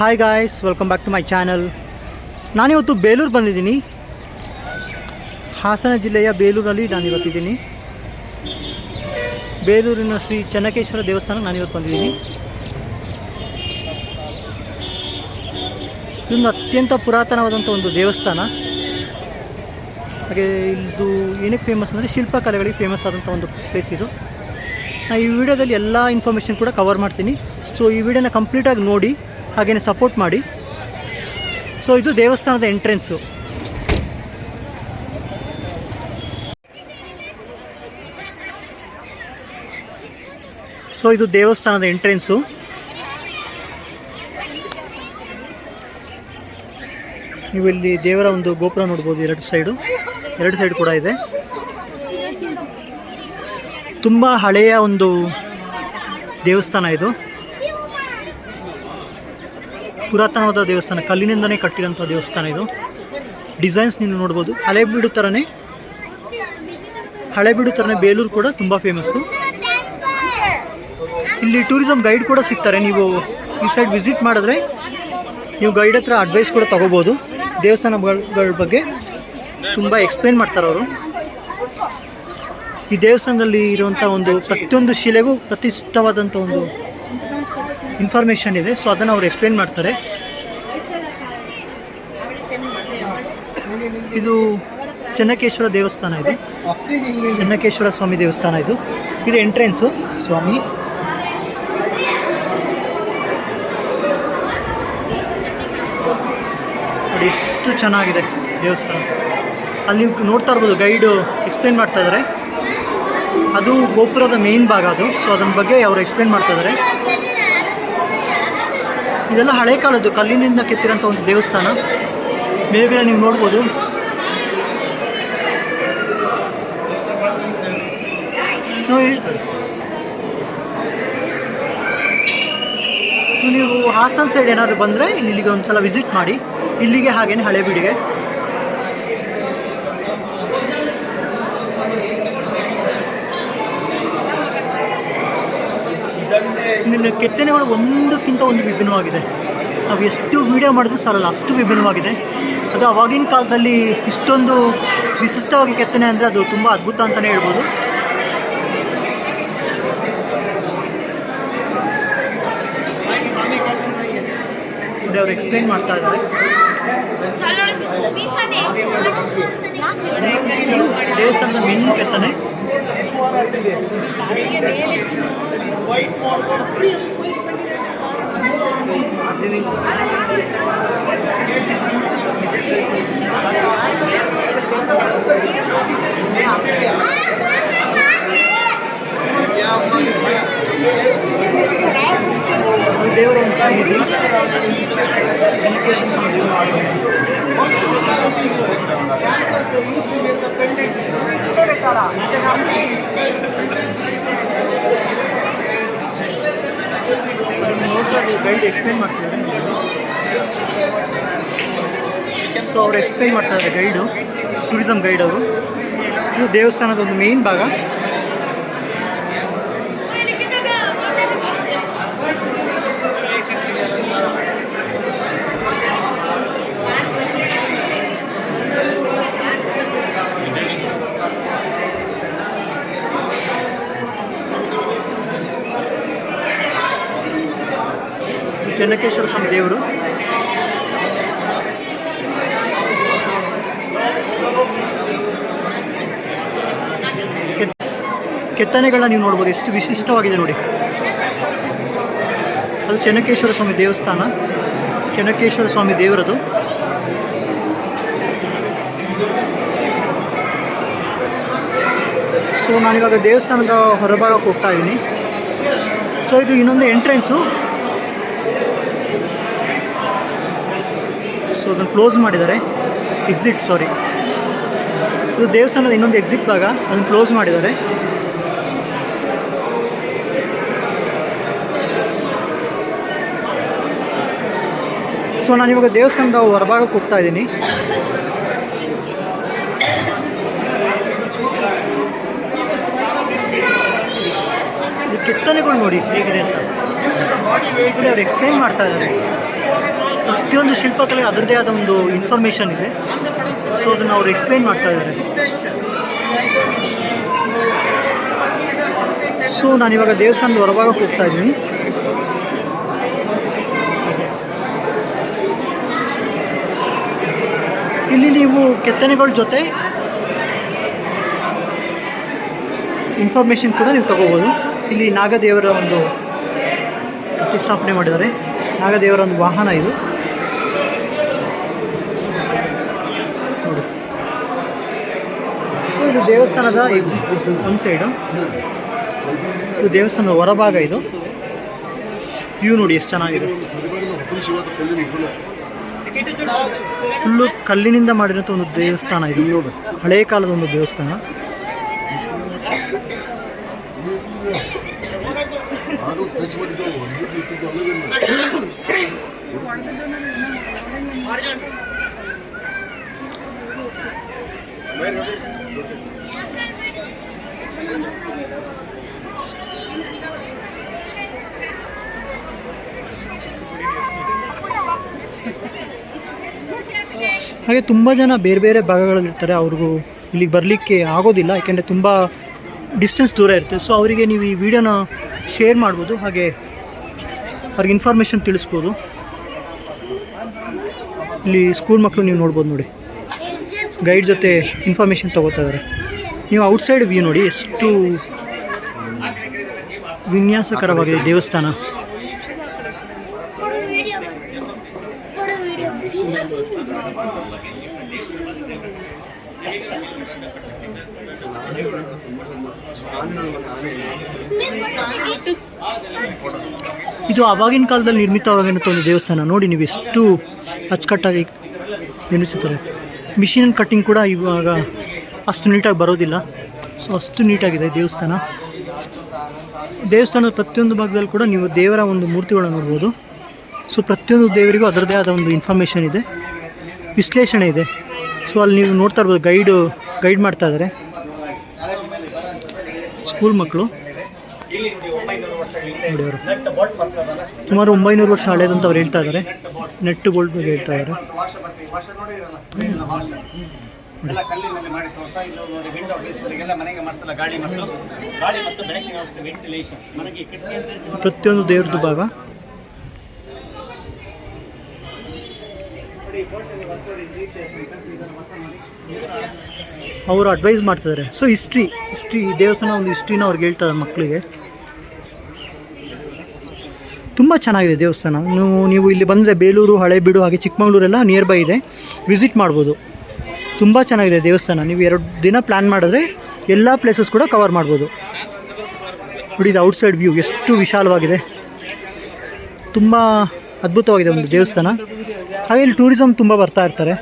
Hi guys welcome back to my channel ನಾನಿವತ್ತು ಬೇಲೂರು ಬಂದಿದ್ದೀನಿ. ಹಾಸನ ಜಿಲ್ಲೆಯ ಬೇಲೂರಲ್ಲಿ ನಾನಿವತ್ತಿದ್ದೀನಿ. ಬೇಲೂರಿನ ಶ್ರೀ ಚೆನ್ನಕೇಶ್ವರ ದೇವಸ್ಥಾನಕ್ಕೆ ನಾನಿವತ್ತು ಬಂದಿದ್ದೀನಿ. ಇದೊಂದು ಅತ್ಯಂತ ಪುರಾತನವಾದಂಥ ಒಂದು ದೇವಸ್ಥಾನ. ಹಾಗೆ ಇದು ಏನಕ್ಕೆ ಫೇಮಸ್ ಅಂದರೆ ಶಿಲ್ಪಕಲೆಗಳಿಗೆ ಫೇಮಸ್ ಆದಂಥ ಒಂದು ಪ್ಲೇಸ್ ಇದು. ನಾನು ಈ ವಿಡಿಯೋದಲ್ಲಿ ಎಲ್ಲ ಇನ್ಫಾರ್ಮೇಷನ್ ಕೂಡ ಕವರ್ ಮಾಡ್ತೀನಿ. ಸೊ ಈ ವಿಡಿಯೋನ ಕಂಪ್ಲೀಟಾಗಿ ನೋಡಿ. ಹಾಗೆಯೇ ಸಪೋರ್ಟ್ ಮಾಡಿ. ಸೊ ಇದು ದೇವಸ್ಥಾನದ ಎಂಟ್ರೆನ್ಸು ಸೊ ಇದು ದೇವಸ್ಥಾನದ ಎಂಟ್ರೆನ್ಸು ನೀವು ಇಲ್ಲಿ ದೇವರ ಒಂದು ಗೋಪುರ ನೋಡ್ಬೋದು, ಎರಡು ಸೈಡು ಎರಡು ಸೈಡ್ ಕೂಡ ಇದೆ. ತುಂಬ ಹಳೆಯ ಒಂದು ದೇವಸ್ಥಾನ ಇದು. ಪುರಾತನವಾದ ದೇವಸ್ಥಾನ, ಕಲ್ಲಿನಿಂದನೇ ಕಟ್ಟಿರೋಂಥ ದೇವಸ್ಥಾನ ಇದು. ಡಿಸೈನ್ಸ್ ನೀವು ನೋಡ್ಬೋದು. ಹಳೆಬೀಡು ಥರನೇ ಹಳೆಬೀಡು ಥರನೇ ಬೇಲೂರು ಕೂಡ ತುಂಬ ಫೇಮಸ್ಸು ಇಲ್ಲಿ ಟೂರಿಸಮ್ ಗೈಡ್ ಕೂಡ ಸಿಗ್ತಾರೆ. ನೀವು ಈ ಸೈಡ್ ವಿಸಿಟ್ ಮಾಡಿದ್ರೆ ನೀವು ಗೈಡ್ ಹತ್ರ ಅಡ್ವೈಸ್ ಕೂಡ ತಗೋಬೋದು. ದೇವಸ್ಥಾನಗಳ ಬಗ್ಗೆ ತುಂಬ ಎಕ್ಸ್ಪ್ಲೇನ್ ಮಾಡ್ತಾರೆ ಅವರು. ಈ ದೇವಸ್ಥಾನದಲ್ಲಿ ಇರುವಂಥ ಒಂದು ಪ್ರತಿಯೊಂದು ಶಿಲೆಗೂ ಪ್ರತಿಷ್ಠವಾದಂಥ ಒಂದು ಇನ್ಫಾರ್ಮೇಷನ್ ಇದೆ ಸೊ ಅದನ್ನು ಅವ್ರು ಎಕ್ಸ್ಪ್ಲೇನ್ ಮಾಡ್ತಾರೆ. ಇದು ಚೆನ್ನಕೇಶ್ವರ ದೇವಸ್ಥಾನ ಇದು. ಚೆನ್ನಕೇಶ್ವರ ಸ್ವಾಮಿ ದೇವಸ್ಥಾನ ಇದು. ಇದು ಎಂಟ್ರೆನ್ಸು ಸ್ವಾಮಿ. ನೋಡಿ, ಎಷ್ಟು ಚೆನ್ನಾಗಿದೆ ದೇವಸ್ಥಾನ. ಅಲ್ಲಿ ನೀವು ನೋಡ್ತಾ ಇರ್ಬೋದು ಗೈಡು ಎಕ್ಸ್ಪ್ಲೇನ್ ಮಾಡ್ತಾ ಇದ್ದಾರೆ ಅದು ಗೋಪುರದ ಮೇನ್ ಭಾಗ ಅದು. ಸೊ ಅದನ್ನ ಬಗ್ಗೆ ಅವರು ಎಕ್ಸ್ಪ್ಲೇನ್ ಮಾಡ್ತಾ ಇದ್ದಾರೆ ಇದೆಲ್ಲ ಹಳೆ ಕಾಲದ್ದು ಕಲ್ಲಿನಿಂದ ಕೆತ್ತಿರೋಂಥ ಒಂದು ದೇವಸ್ಥಾನ. ಮೇಲ್ಗಡೆ ನೀವು ನೋಡ್ಬೋದು. ನೋಡಿ, ನೀವು ಹಾಸನ್ ಸೈಡ್ ಏನಾದರೂ ಬಂದರೆ ಇಲ್ಲಿಗೆ ಒಂದು ಸಲ ವಿಸಿಟ್ ಮಾಡಿ. ಇಲ್ಲಿಗೆ ಹಾಗೇನೆ ಹಳೆಬೀಡಿಗೆ. ಇಲ್ಲಿನ ಕೆತ್ತನೆಗಳು ಒಂದಕ್ಕಿಂತ ಒಂದು ವಿಭಿನ್ನವಾಗಿದೆ. ನಾವು ಎಷ್ಟು ವಿಡಿಯೋ ಮಾಡಿದ್ರೂ ಸಾಲಲ್ಲ, ಅಷ್ಟು ವಿಭಿನ್ನವಾಗಿದೆ. ಅದು ಅವಾಗಿನ ಕಾಲದಲ್ಲಿ ಇಷ್ಟೊಂದು ವಿಶಿಷ್ಟವಾಗಿ ಕೆತ್ತನೆ ಅಂದರೆ ಅದು ತುಂಬ ಅದ್ಭುತ ಅಂತಲೇ ಹೇಳ್ಬೋದು. ಅವರು ಎಕ್ಸ್ಪ್ಲೈನ್ ಮಾಡ್ತಾ ಇದ್ದಾರೆ. ಇದು ದೇವಸ್ಥಾನದ ಮೇನ್ ಕೆತ್ತನೆ. ದೇವರ ಒಂದು ಸನ್ನಿಧಿ ಚೆನ್ನಕೇಶ್ವರ ಸ್ವಾಮಿ ದೇವಸ್ಥಾನ ಗೈಡ್ ಸೊ ಅವ್ರು ಎಕ್ಸ್ಪ್ಲೈನ್ ಮಾಡ್ತಾ ಇದ್ದಾರೆ ಗೈಡು ಟೂರಿಸಂ ಗೈಡ್ ಅವರು. ಇದು ದೇವಸ್ಥಾನದ ಒಂದು ಮೇನ್ ಭಾಗ. ಚೆನ್ನಕೇಶ್ವರ ಸ್ವಾಮಿ ದೇವರು. ಕೆತ್- ಕೆತ್ತನೆಗಳನ್ನ ನೀವು ನೋಡ್ಬೋದು, ಎಷ್ಟು ವಿಶಿಷ್ಟವಾಗಿದೆ ನೋಡಿ. ಅದು ಚೆನ್ನಕೇಶ್ವರ ಸ್ವಾಮಿ ದೇವಸ್ಥಾನ. ಚೆನ್ನಕೇಶ್ವರ ಸ್ವಾಮಿ ದೇವರದು. ಸೊ ನಾನಿವಾಗ ದೇವಸ್ಥಾನದ ಹೊರಭಾಗಕ್ಕೆ ಹೋಗ್ತಾ ಇದ್ದೀನಿ. ಸೊ ಇದು ಇನ್ನೊಂದು ಎಂಟ್ರೆನ್ಸು ಸೊ ಅದನ್ನು ಕ್ಲೋಸ್ ಮಾಡಿದ್ದಾರೆ. ಎಕ್ಸಿಟ್ ಸಾರಿ ಇದು ದೇವಸ್ಥಾನದ ಇನ್ನೊಂದು ಎಕ್ಸಿಟ್ ಭಾಗ. ಅದನ್ನು ಕ್ಲೋಸ್ ಮಾಡಿದ್ದಾರೆ. ಸೊ ನಾನಿವಾಗ ದೇವಸ್ಥಾನದ ಹೊರಭಾಗಕ್ಕೆ ಹೋಗ್ತಾ ಇದ್ದೀನಿ. ಕೆತ್ತನೆಗಳು ನೋಡಿ ಹೇಗಿದೆ ಅಂತ. ಅವ್ರು ಎಕ್ಸ್ಪ್ಲೈನ್ ಮಾಡ್ತಾ ಇದ್ದಾರೆ. ಪ್ರತಿಯೊಂದು ಶಿಲ್ಪಕಲೆ ಅದರದೇ ಆದ ಒಂದು ಇನ್ಫಾರ್ಮೇಷನ್ ಇದೆ. ಸೊ ಅದನ್ನು ಅವ್ರು ಎಕ್ಸ್ಪ್ಲೈನ್ ಮಾಡ್ತಾ ಇದ್ದಾರೆ. ಸೊ ನಾನಿವಾಗ ದೇವಸ್ಥಾನದ ಹೊರಭಾಗಕ್ಕೆ ಹೋಗ್ತಾ ಇದ್ದೀನಿ. ಇಲ್ಲಿ ನೀವು ಕೆತ್ತನೆಗಳ ಜೊತೆ ಇನ್ಫಾರ್ಮೇಷನ್ ಕೂಡ ನೀವು ತಗೋಬೋದು. ಇಲ್ಲಿ ನಾಗದೇವರ ಒಂದು ಪ್ರತಿಷ್ಠಾಪನೆ ಮಾಡಿದ್ದಾರೆ. ನಾಗದೇವರ ಒಂದು ವಾಹನ ಇದು. ನೋಡಿ. ಇದು ದೇವಸ್ಥಾನದ ಎಕ್ಸಿಟ್ ಒಂದು ಸೈಡು ಇದು ದೇವಸ್ಥಾನದ ಹೊರಭಾಗ ಇದು. ವ್ಯೂ ನೋಡಿ ಎಷ್ಟು ಚೆನ್ನಾಗಿದೆ. ಫುಲ್ಲು ಕಲ್ಲಿನಿಂದ ಮಾಡಿರೋಂಥ ಒಂದು ದೇವಸ್ಥಾನ ಇದು. ಹಳೆ ಕಾಲದ ಒಂದು ದೇವಸ್ಥಾನ. ಹಾಗೆ ತುಂಬ ಜನ ಬೇರೆ ಬೇರೆ ಭಾಗಗಳಲ್ಲಿರ್ತಾರೆ, ಅವ್ರಿಗೂ ಇಲ್ಲಿಗೆ ಬರಲಿಕ್ಕೆ ಆಗೋದಿಲ್ಲ, ಯಾಕೆಂದರೆ ತುಂಬ ಡಿಸ್ಟೆನ್ಸ್ ದೂರ ಇರುತ್ತೆ. ಸೊ ಅವರಿಗೆ ನೀವು ಈ ವಿಡಿಯೋನ ಶೇರ್ ಮಾಡ್ಬೋದು, ಹಾಗೆ ಅವ್ರಿಗೆ ಇನ್ಫಾರ್ಮೇಷನ್ ತಿಳಿಸ್ಬೋದು. ಇಲ್ಲಿ ಸ್ಕೂಲ್ ಮಕ್ಕಳು ನೀವು ನೋಡ್ಬೋದು ನೋಡಿ. ಗೈಡ್ ಜೊತೆ ಇನ್ಫಾರ್ಮೇಷನ್ ತಗೋತಾ ಇದ್ದಾರೆ ನೀವು ಔಟ್ಸೈಡ್ ವ್ಯೂ ನೋಡಿ, ಎಷ್ಟು ವಿನ್ಯಾಸಕರವಾಗಿದೆ ದೇವಸ್ಥಾನ. ಇದು ಅವಾಗಿನ ಕಾಲದಲ್ಲಿ ನಿರ್ಮಿತವಾಗಿರುವಂಥ ಒಂದು ದೇವಸ್ಥಾನ. ನೋಡಿ ನೀವು ಎಷ್ಟು ಅಚ್ಚುಕಟ್ಟಾಗಿ ನಿರ್ಮಿಸುತ್ತಾರೆ ಮಿಷಿನ್ ಕಟ್ಟಿಂಗ್ ಕೂಡ ಇವಾಗ ಅಷ್ಟು ನೀಟಾಗಿ ಬರೋದಿಲ್ಲ. ಸೊ ಅಷ್ಟು ನೀಟಾಗಿದೆ ದೇವಸ್ಥಾನ. ದೇವಸ್ಥಾನದ ಪ್ರತಿಯೊಂದು ಭಾಗದಲ್ಲಿ ಕೂಡ ನೀವು ದೇವರ ಒಂದು ಮೂರ್ತಿಗಳನ್ನು ನೋಡ್ಬೋದು. ಸೊ ಪ್ರತಿಯೊಂದು ದೇವರಿಗೂ ಅದರದೇ ಆದ ಒಂದು ಇನ್ಫಾರ್ಮೇಷನ್ ಇದೆ. ವಿಶ್ಲೇಷಣೆ ಇದೆ. ಸೊ ಅಲ್ಲಿ ನೀವು ನೋಡ್ತಾ ಇರ್ಬೋದು ಗೈಡು ಗೈಡ್ ಮಾಡ್ತಾ ಇದ್ದಾರೆ. ಸ್ಕೂಲ್ ಮಕ್ಕಳು. ಸುಮಾರು ಒಂಬೈನೂರು ವರ್ಷ ಹಳೇದಂತ ಅವ್ರು ಹೇಳ್ತಾ ಇದ್ದಾರೆ ನೆಟ್ ಗೋಲ್ಡ್ ಬಗ್ಗೆ ಹೇಳ್ತಾ ಇದ್ದಾರೆ ಎಲ್ಲ ಕಲ್ಲಿನಲ್ಲಿ ಮಾಡಿ ತೋರ್ತಾ ಇದು ನೋಡಿ ವಿಂಡೋ ಬೇಸಿಗೆಲ್ಲ ಮನೆಗೆ ಮಾಡ್ತಲ್ಲ ಗಾಳಿ ಮತ್ತು ಗಾಳಿ ಮತ್ತು ಬೆಳಕಿನ ವ್ಯವಸ್ಥೆ ವೆಂಟಿಲೇಷನ್ ಮನೆಗೆ ಕಿಟಕಿ ಅಂತ ಹೇಳ್ತೀವಲ್ಲ, ಪ್ರತಿಯೊಂದು ದೇವ್ರದ್ದು ಭಾಗ. ಅವರು ಅಡ್ವೈಸ್ ಮಾಡ್ತಿದ್ದಾರೆ ಸೊ ಹಿಸ್ಟ್ರಿ ಹಿಸ್ಟ್ರಿ ದೇವಸ್ಥಾನ ಒಂದು ಹಿಸ್ಟ್ರಿನ ಅವ್ರಿಗೆ ಹೇಳ್ತಾರೆ ಮಕ್ಕಳಿಗೆ. ತುಂಬ ಚೆನ್ನಾಗಿದೆ ದೇವಸ್ಥಾನ. ನೀವು ನೀವು ಇಲ್ಲಿ ಬಂದರೆ ಬೇಲೂರು, ಹಳೇಬೀಡು, ಹಾಗೆ ಚಿಕ್ಕಮಗಳೂರೆಲ್ಲ ನಿಯರ್ ಬೈ ಇದೆ. ವಿಸಿಟ್ ಮಾಡ್ಬೋದು. ತುಂಬ ಚೆನ್ನಾಗಿದೆ ದೇವಸ್ಥಾನ. ನೀವು ಎರಡು ದಿನ ಪ್ಲ್ಯಾನ್ ಮಾಡಿದ್ರೆ ಎಲ್ಲ ಪ್ಲೇಸಸ್ ಕೂಡ ಕವರ್ ಮಾಡ್ಬೋದು. ನೋಡಿ, ಇದು ಔಟ್ಸೈಡ್ ವ್ಯೂ ಎಷ್ಟು ವಿಶಾಲವಾಗಿದೆ. ತುಂಬ ಅದ್ಭುತವಾಗಿದೆ ಒಂದು ದೇವಸ್ಥಾನ. ಹಾಗೆ ಇಲ್ಲಿ ಟೂರಿಸಮ್ ತುಂಬ ಬರ್ತಾ ಇರ್ತಾರೆ.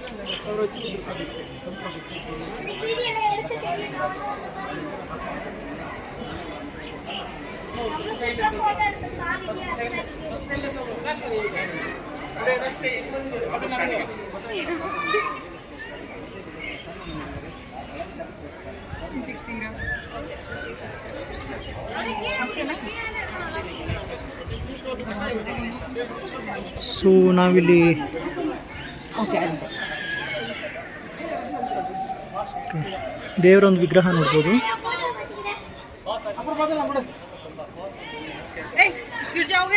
ಸೊ ನಾವಿಲ್ಲಿ ಓಕೆ. ದೇವರ ಒಂದು ವಿಗ್ರಹ ನೋಡ್ಬೋದು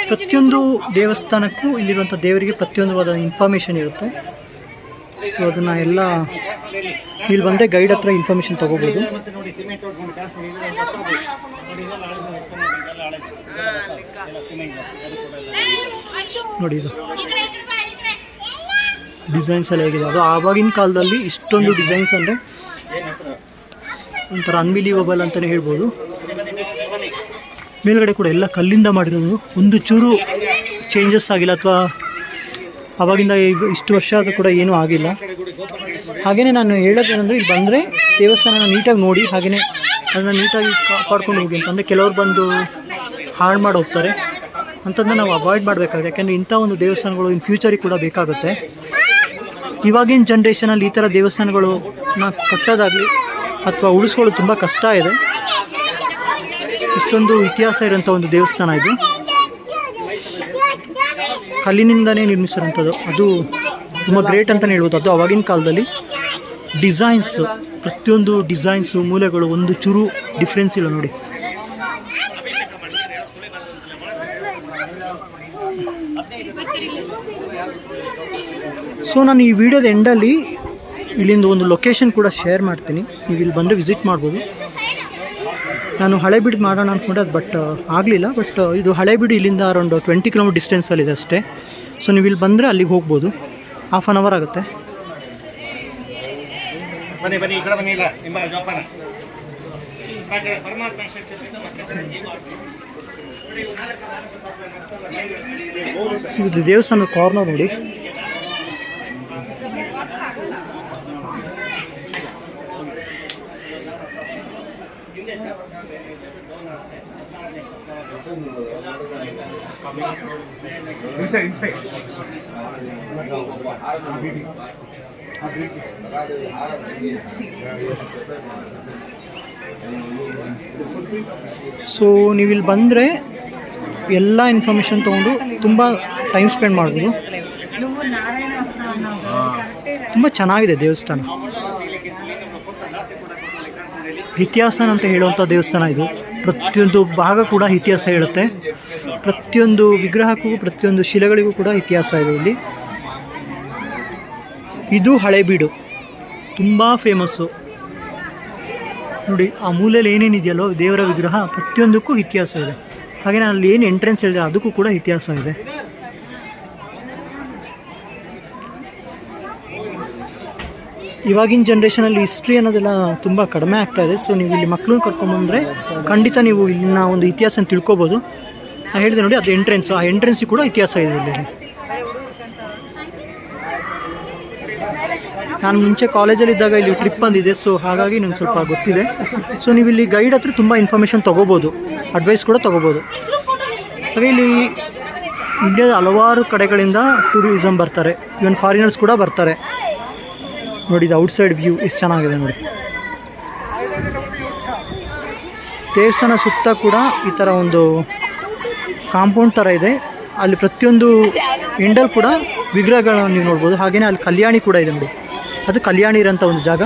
ಪ್ರತಿಯೊಂದು ದೇವಸ್ಥಾನಕ್ಕೂ ಇಲ್ಲಿರುವಂಥ ದೇವರಿಗೆ ಪ್ರತಿಯೊಂದು ಇನ್ಫಾರ್ಮೇಷನ್ ಇರುತ್ತೆ. ಸೊ ಅದನ್ನು ಎಲ್ಲ ಇಲ್ಲಿ ಬಂದೆ ಗೈಡ್ ಹತ್ರ ಇನ್ಫಾರ್ಮೇಷನ್ ತಗೋಬೋದು. ನೋಡಿ ಇದು. ಡಿಸೈನ್ಸ್ ಎಲ್ಲ ಹೇಗಿದೆ. ಅದು ಆವಾಗಿನ ಕಾಲದಲ್ಲಿ ಇಷ್ಟೊಂದು ಡಿಸೈನ್ಸ್ ಅಂದರೆ ಒಂಥರ ಅನ್ಬಿಲೀವಬಲ್ ಅಂತಲೇ ಹೇಳ್ಬೋದು. ಮೇಲ್ಗಡೆ ಕೂಡ ಎಲ್ಲ ಕಲ್ಲಿಂದ ಮಾಡಿರೋದು. ಒಂದು ಚೂರು ಚೇಂಜಸ್ ಆಗಿಲ್ಲ ಅಥವಾ ಅವಾಗಿಂದ ಈಗ ಇಷ್ಟು ವರ್ಷ ಆದರೂ ಕೂಡ ಏನೂ ಆಗಿಲ್ಲ. ಹಾಗೆಯೇ ನಾನು ಹೇಳೋದೇನೆಂದರೆ ಇಲ್ಲಿ ಬಂದರೆ ದೇವಸ್ಥಾನನ ನೀಟಾಗಿ ನೋಡಿ ಹಾಗೆಯೇ ಅದನ್ನು ನೀಟಾಗಿ ಕಾಪಾಡ್ಕೊಂಡು ಹೋಗಿ ಅಂತಂದರೆ ಕೆಲವರು ಬಂದು ಹಾಳು ಮಾಡಿ ಹೋಗ್ತಾರೆ. ಅಂಥದ್ದನ್ನ ನಾವು ಅವಾಯ್ಡ್ ಮಾಡಬೇಕಾಗುತ್ತೆ. ಯಾಕೆಂದರೆ ಇಂಥ ಒಂದು ದೇವಸ್ಥಾನಗಳು ಇನ್ ಫ್ಯೂಚರಿಗೆ ಕೂಡ ಬೇಕಾಗುತ್ತೆ. ಇವಾಗಿನ ಜನ್ರೇಷನಲ್ಲಿ ಈ ಥರ ದೇವಸ್ಥಾನಗಳನ್ನ ಕಟ್ಟೋದಾಗಲಿ ಅಥವಾ ಉಳಿಸ್ಕೊಳ್ಳೋದು ತುಂಬ ಕಷ್ಟ ಇದೆ. ಇಷ್ಟೊಂದು ಇತಿಹಾಸ ಇರೋಂಥ ಒಂದು ದೇವಸ್ಥಾನ ಇದು. ಕಲ್ಲಿನಿಂದನೇ ನಿರ್ಮಿಸಿರೋಂಥದ್ದು ಅದು ತುಂಬ ಗ್ರೇಟ್ ಅಂತಲೇ ಹೇಳ್ಬೋದು. ಅದು ಅವಾಗಿನ ಕಾಲದಲ್ಲಿ ಡಿಸೈನ್ಸ್, ಪ್ರತಿಯೊಂದು ಡಿಸೈನ್ಸು, ಮೂಲೆಗಳು, ಒಂದು ಚೂರು ಡಿಫ್ರೆನ್ಸ್ ಇಲ್ಲ ನೋಡಿ. ಸೊ ನಾನು ಈ ವಿಡಿಯೋದ ಎಂಡಲ್ಲಿ ಇಲ್ಲಿಂದ ಒಂದು ಲೊಕೇಶನ್ ಕೂಡ ಶೇರ್ ಮಾಡ್ತೀನಿ. ನೀವು ಇಲ್ಲಿ ಬಂದರೆ ವಿಸಿಟ್ ಮಾಡ್ಬೋದು. ನಾನು ಹಳೆಬೀಡು ಮಾಡೋಣ ಅಂದ್ಕೊಂಡೆ ಅದು ಬಟ್ ಆಗಲಿಲ್ಲ. ಬಟ್ ಇದು ಹಳೆಬೀಡು ಇಲ್ಲಿಂದ ಅರೌಂಡ್ ಟ್ವೆಂಟಿ ಕಿಲೋಮೀಟರ್ ಡಿಸ್ಟೆನ್ಸಲ್ಲಿದೆ ಅಷ್ಟೇ. ಸೊ ನೀವು ಇಲ್ಲಿ ಬಂದರೆ ಅಲ್ಲಿಗೆ ಹೋಗ್ಬೋದು. ಹಾಫ್ ಆನ್ ಅವರ್ ಆಗುತ್ತೆ. ಇದು ದೇವಸ್ಥಾನದ ಕಾರ್ನರ್ ಕಡೆ ಬನ್ನಿ ಇಲ್ಲ ನಿಮ್ಮ ಜೋಪಾನ ಬಾ ಈ ಕಡೆ ಪರಮಾತ್ಮ ಶಿಕ್ಷಕರಿಂದ ಮತ್ತೆ ಈ ಮಾಡ್ತೀವಿ. ಇದು ದೇವಸ್ಥಾನದ ಕಾರ್ನರ್ ನೋಡಿ ಸೊ ನೀವು ಇಲ್ಲಿ ಬಂದರೆ ಎಲ್ಲ ಇನ್ಫಾರ್ಮೇಷನ್ ತೊಗೊಂಡು ತುಂಬ ಟೈಮ್ ಸ್ಪೆಂಡ್ ಮಾಡ್ಬೋದು. ತುಂಬ ಚೆನ್ನಾಗಿದೆ ದೇವಸ್ಥಾನ. ಇತಿಹಾಸನ ಅಂತ ಹೇಳುವಂಥ ದೇವಸ್ಥಾನ ಇದು. ಪ್ರತಿಯೊಂದು ಭಾಗ ಕೂಡ ಇತಿಹಾಸ ಹೇಳುತ್ತೆ. ಪ್ರತಿಯೊಂದು ವಿಗ್ರಹಕ್ಕೂ, ಪ್ರತಿಯೊಂದು ಶಿಲೆಗಳಿಗೂ ಕೂಡ ಇತಿಹಾಸ ಇದೆ ಇಲ್ಲಿ. ಇದು ಹಳೆಬೀಡು ತುಂಬ ಫೇಮಸ್ಸು ನೋಡಿ, ಆ ಮೂಲೆಯಲ್ಲಿ ಏನೇನಿದೆಯಲ್ಲೋ, ದೇವರ ವಿಗ್ರಹ ಪ್ರತಿಯೊಂದಕ್ಕೂ ಇತಿಹಾಸ ಇದೆ. ಹಾಗೆ ನಾನು ಅಲ್ಲಿ ಏನು ಎಂಟ್ರೆನ್ಸ್ ಹೇಳಿದೆ, ಅದಕ್ಕೂ ಕೂಡ ಇತಿಹಾಸ ಇದೆ. ಇವಾಗಿನ ಜನ್ರೇಷನಲ್ಲಿ ಹಿಸ್ಟ್ರಿ ಅನ್ನೋದೆಲ್ಲ ತುಂಬ ಕಡಿಮೆ ಆಗ್ತಾ ಇದೆ. ಸೊ ನೀವು ಇಲ್ಲಿ ಮಕ್ಕಳನ್ನ ಕರ್ಕೊಂಬಂದರೆ ಖಂಡಿತ ನೀವು ಇಲ್ಲಿನ ಒಂದು ಇತಿಹಾಸನ ತಿಳ್ಕೊಬೋದು. ನಾನು ಹೇಳಿದೆ ನೋಡಿ, ಅದು ಎಂಟ್ರೆನ್ಸ್ ಆ ಎಂಟ್ರೆನ್ಸಿಗೆ ಕೂಡ ಇತಿಹಾಸ ಇದೆ ಇಲ್ಲಿ. ನಾನು ಮುಂಚೆ ಕಾಲೇಜಲ್ಲಿ ಇದ್ದಾಗ ಇಲ್ಲಿ ಟ್ರಿಪ್ ಬಂದಿದೆ ಸೊ ಹಾಗಾಗಿ ನಂಗೆ ಸ್ವಲ್ಪ ಗೊತ್ತಿದೆ. ಸೊ ನೀವು ಇಲ್ಲಿ ಗೈಡ್ ಹತ್ರ ತುಂಬ ಇನ್ಫಾರ್ಮೇಷನ್ ತೊಗೋಬೋದು. ಅಡ್ವೈಸ್ ಕೂಡ ತೊಗೋಬೋದು. ಹಾಗೆ ಇಲ್ಲಿ ಇಂಡಿಯಾದ ಹಲವಾರು ಕಡೆಗಳಿಂದ ಟೂರಿಸಮ್ ಬರ್ತಾರೆ. ಇವನ್ ಫಾರಿನರ್ಸ್ ಕೂಡ ಬರ್ತಾರೆ. ನೋಡಿ, ಇದು ಔಟ್ಸೈಡ್ ವ್ಯೂ ಎಷ್ಟು ಚೆನ್ನಾಗಿದೆ ನೋಡಿ. ದೇವಸ್ಥಾನ ಸುತ್ತ ಕೂಡ ಈ ಥರ ಒಂದು ಕಾಂಪೌಂಡ್ ಥರ ಇದೆ. ಅಲ್ಲಿ ಪ್ರತಿಯೊಂದು ಎಂಡಲ್ ಕೂಡ ವಿಗ್ರಹಗಳನ್ನು ನೀವು ನೋಡ್ಬೋದು. ಹಾಗೆಯೇ ಅಲ್ಲಿ ಕಲ್ಯಾಣಿ ಕೂಡ ಇದೆ ನೋಡಿ. ಅದು ಕಲ್ಯಾಣಿ ಇರೋಂಥ ಒಂದು ಜಾಗ.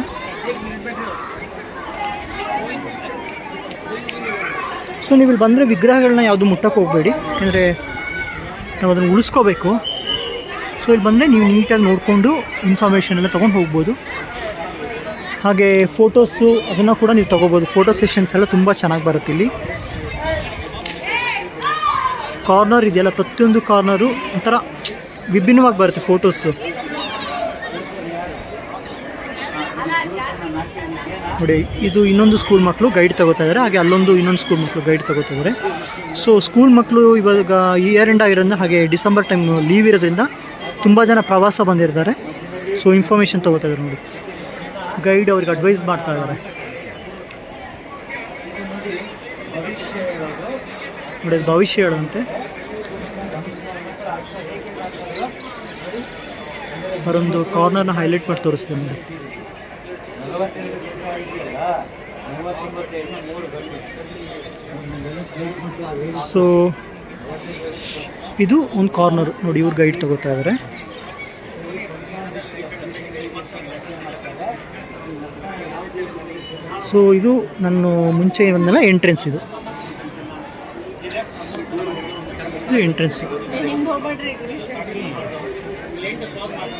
ಸೊ ನೀವು ಇಲ್ಲಿ ಬಂದರೆ ವಿಗ್ರಹಗಳನ್ನ ಯಾವುದು ಮುಟ್ಟಕ್ಕೆ ಹೋಗಬೇಡಿ. ಯಾಕೆಂದರೆ ನಾವು ಅದನ್ನು ಉಳಿಸ್ಕೋಬೇಕು. ಸೊ ಇಲ್ಲಿ ಬಂದರೆ ನೀವು ನೀಟಾಗಿ ನೋಡಿಕೊಂಡು ಇನ್ಫಾರ್ಮೇಷನ್ ಎಲ್ಲ ತೊಗೊಂಡು ಹೋಗ್ಬೋದು. ಹಾಗೆ ಫೋಟೋಸು ಅದನ್ನು ಕೂಡ ನೀವು ತೊಗೋಬೋದು. ಫೋಟೋ ಸೆಷನ್ಸ್ ಎಲ್ಲ ತುಂಬ ಚೆನ್ನಾಗಿ ಬರುತ್ತೆ ಇಲ್ಲಿ. ಕಾರ್ನರ್ ಇದೆಯಲ್ಲ, ಪ್ರತಿಯೊಂದು ಕಾರ್ನರು ಒಂಥರ ವಿಭಿನ್ನವಾಗಿ ಬರುತ್ತೆ ಫೋಟೋಸು ನೋಡಿ, ಇದು ಇನ್ನೊಂದು ಸ್ಕೂಲ್ ಮಕ್ಕಳು ಗೈಡ್ ತಗೋತಾ ಇದ್ದಾರೆ ಹಾಗೆ ಅಲ್ಲೊಂದು ಇನ್ನೊಂದು ಸ್ಕೂಲ್ ಮಕ್ಕಳು ಗೈಡ್ ತಗೋತಾ ಇದ್ದಾರೆ ಸೊ ಸ್ಕೂಲ್ ಮಕ್ಕಳು ಇವಾಗ ಇಯರ್ ಎಂಡ್ ಆಗಿರೋದ್ರಿಂದ ಹಾಗೆ ಡಿಸೆಂಬರ್ ಟೈಮ್ ಲೀವ್ ಇರೋದ್ರಿಂದ ತುಂಬ ಜನ ಪ್ರವಾಸ ಬಂದಿರ್ತಾರೆ. ಸೊ ಇನ್ಫಾರ್ಮೇಷನ್ ತಗೋತಾ ಇದ್ದಾರೆ ನೋಡಿ. ಗೈಡ್ ಅವ್ರಿಗೆ ಅಡ್ವೈಸ್ ಮಾಡ್ತಾ ಇದ್ದಾರೆ. ನೋಡಿ ಭವಿಷ್ಯ ಹೇಳುವಂತೆ. ಅವರೊಂದು ಕಾರ್ನರ್ನ ಹೈಲೈಟ್ ಮಾಡಿ ತೋರಿಸ್ತೀನಿ ನೋಡಿ. ಸೊ ಇದು ಒಂದು ಕಾರ್ನರ್ ನೋಡಿ, ಇವ್ರು ಗೈಡ್ ತಗೋತಾ ಇದ್ದಾರೆ. ಸೊ ಇದು ನಾನು ಮುಂಚೆ ಬಂದಲ್ಲ ಎಂಟ್ರೆನ್ಸ್ ಇದು. ಇದು ಎಂಟ್ರೆನ್ಸ್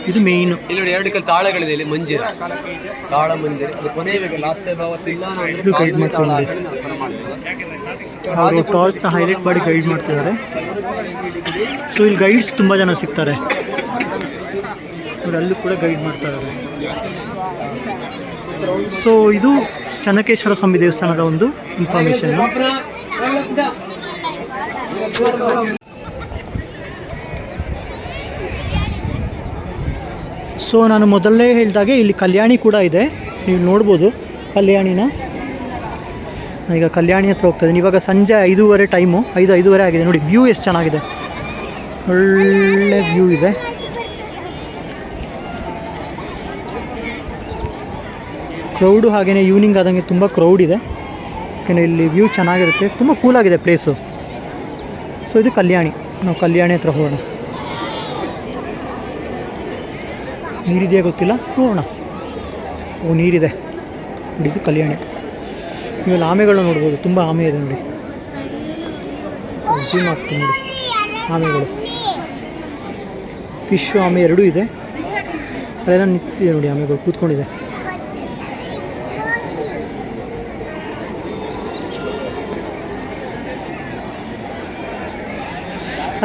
ಇದು ಮೇನ್ ಇಲ್ಲಿ ನೋಡಿ ಎರಡು ಕಲ್ ತಾಳಗಳಿದೆ ಇಲ್ಲಿ ಮಂಜಿರ. ತಾಳ ಮಂದಿರ ಅದು ಕೊನೆಯ ಲಾಸ್ಟ್ ಟೈಮ್ ಅವತ್ತಿಲ್ಲ guide ಮಾಡ್ಕೊಂಡು ಅವರು ಟಾರ್ಚ್ನ ಹೈಲೈಟ್ ಮಾಡಿ ಗೈಡ್ ಮಾಡ್ತಿದ್ದಾರೆ. ಸೊ ಇಲ್ಲಿ ಗೈಡ್ಸ್ ತುಂಬ ಜನ ಸಿಗ್ತಾರೆ. ಅಲ್ಲೂ ಕೂಡ ಗೈಡ್ ಮಾಡ್ತಾ ಇದ್ದಾರೆ. ಸೊ ಇದು ಚನ್ನಕೇಶ್ವರ ಸ್ವಾಮಿ ದೇವಸ್ಥಾನದ ಒಂದು ಇನ್ಫಾರ್ಮೇಶನ್ ಸೊ ನಾನು ಮೊದಲೇ ಹೇಳಿದಾಗೆ ಇಲ್ಲಿ ಕಲ್ಯಾಣಿ ಕೂಡ ಇದೆ. ನೀವು ನೋಡ್ಬೋದು ಕಲ್ಯಾಣಿನ. ಈಗ ಕಲ್ಯಾಣಿ ಹತ್ರ ಹೋಗ್ತಾ ಇದ್ದೀನಿ. ಇವಾಗ ಸಂಜೆ ಐದೂವರೆ ಟೈಮು ಐದು, ಐದೂವರೆ ಆಗಿದೆ. ನೋಡಿ ವ್ಯೂ ಎಷ್ಟು ಚೆನ್ನಾಗಿದೆ. ಒಳ್ಳೆ ವ್ಯೂ ಇದೆ. ಕ್ರೌಡು ಹಾಗೆಯೇ ಈವ್ನಿಂಗ್ ಆದಂಗೆ ತುಂಬ ಕ್ರೌಡ್ ಇದೆ. ಯಾಕೆಂದರೆ ಇಲ್ಲಿ ವ್ಯೂ ಚೆನ್ನಾಗಿರುತ್ತೆ. ತುಂಬ ಕೂಲಾಗಿದೆ ಪ್ಲೇಸು ಸೊ ಇದು ಕಲ್ಯಾಣಿ. ನಾವು ಕಲ್ಯಾಣಿ ಹತ್ರ ಹೋಗೋಣ. ನೀರಿದೆಯೇ ಗೊತ್ತಿಲ್ಲ? ನೋಡೋಣ. ಓ, ನೀರಿದೆ. ನೋಡಿ, ಇದು ಕಲ್ಯಾಣಿ. ಇವೆಲ್ಲ ಆಮೆಗಳನ್ನ ನೋಡ್ಬೋದು. ತುಂಬ ಆಮೆ ಇದೆ ನೋಡಿ. ಜೀಮ್ ಆಗ್ತದೆ ನೋಡಿ. ಆಮೆಗಳು. ಫಿಶ್ ಆಮೆ ಎರಡೂ ಇದೆ. ಅಲ್ಲೆಲ್ಲ ನಿಂತಿದೆ ನೋಡಿ ಆಮೆಗಳು, ಕೂತ್ಕೊಂಡಿದೆ.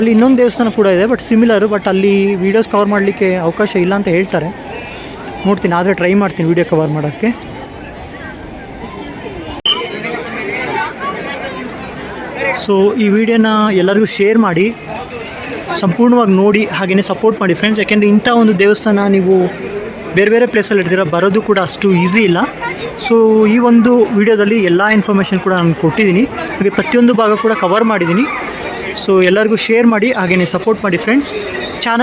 ಅಲ್ಲಿ ಇನ್ನೊಂದು ದೇವಸ್ಥಾನ ಕೂಡ ಇದೆ ಬಟ್ ಸಿಮಿಲರು ಬಟ್ ಅಲ್ಲಿ ವೀಡಿಯೋಸ್ ಕವರ್ ಮಾಡಲಿಕ್ಕೆ ಅವಕಾಶ ಇಲ್ಲ ಅಂತ ಹೇಳ್ತಾರೆ. ನೋಡ್ತೀನಿ, ಆದರೆ ಟ್ರೈ ಮಾಡ್ತೀನಿ ವೀಡಿಯೋ ಕವರ್ ಮಾಡೋಕ್ಕೆ. ಸೊ ಈ ವಿಡಿಯೋನ ಎಲ್ಲರಿಗೂ ಶೇರ್ ಮಾಡಿ, ಸಂಪೂರ್ಣವಾಗಿ ನೋಡಿ ಹಾಗೆಯೇ ಸಪೋರ್ಟ್ ಮಾಡಿ. ಫ್ರೆಂಡ್ಸ್ ಯಾಕೆಂದರೆ ಇಂಥ ಒಂದು ದೇವಸ್ಥಾನ ನೀವು ಬೇರೆ ಬೇರೆ ಪ್ಲೇಸಲ್ಲಿ ಇರ್ತೀರ ಬರೋದು ಕೂಡ ಅಷ್ಟು ಈಸಿ ಇಲ್ಲ. ಸೊ ಈ ಒಂದು ವಿಡಿಯೋದಲ್ಲಿ ಎಲ್ಲ ಇನ್ಫಾರ್ಮೇಷನ್ ಕೂಡ ನಾನು ಕೊಟ್ಟಿದ್ದೀನಿ. ಹಾಗೆ ಪ್ರತಿಯೊಂದು ಭಾಗ ಕೂಡ ಕವರ್ ಮಾಡಿದ್ದೀನಿ. ಸೊ ಎಲ್ಲರಿಗೂ ಶೇರ್ ಮಾಡಿ ಹಾಗೆಯೇ ಸಪೋರ್ಟ್ ಮಾಡಿ ಫ್ರೆಂಡ್ಸ್ ಚಾನಲ್